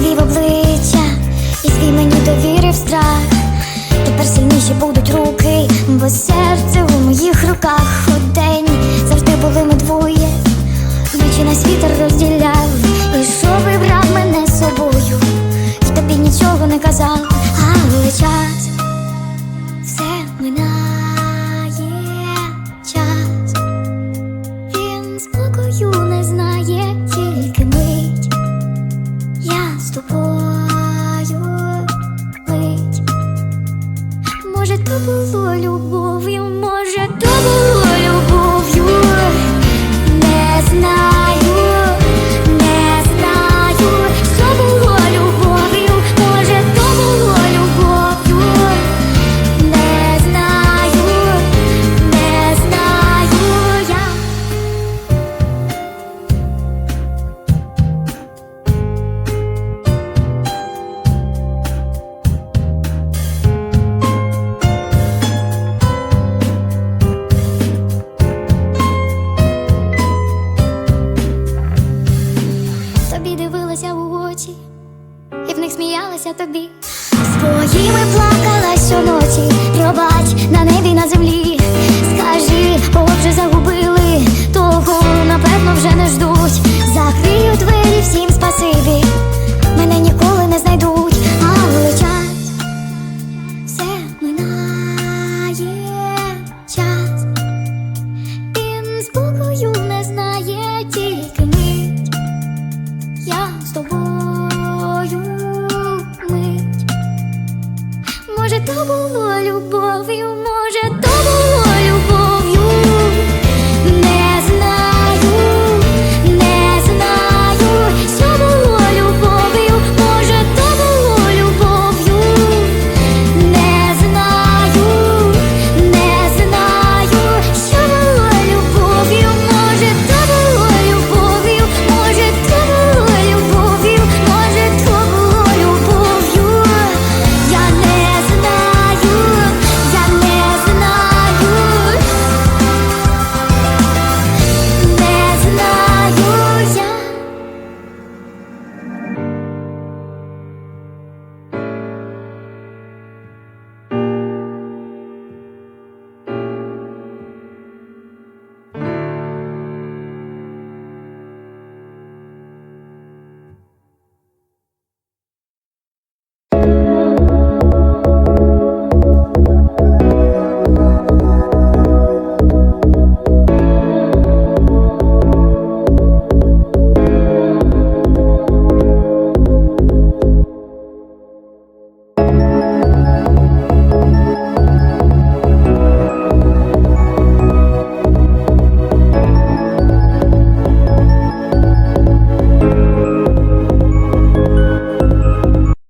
підвів обличчя і свій мені довірив страх. Тепер сильніші будуть руки, бо серце у моїх руках у день завжди були ми двоє. Вночі нас вітер розділяв, і що вибрав мене з собою, і тобі нічого не казав, але час все минає Я з дивилася у очі, і в них сміялася тобі. Своїми плакала щоночі, the world.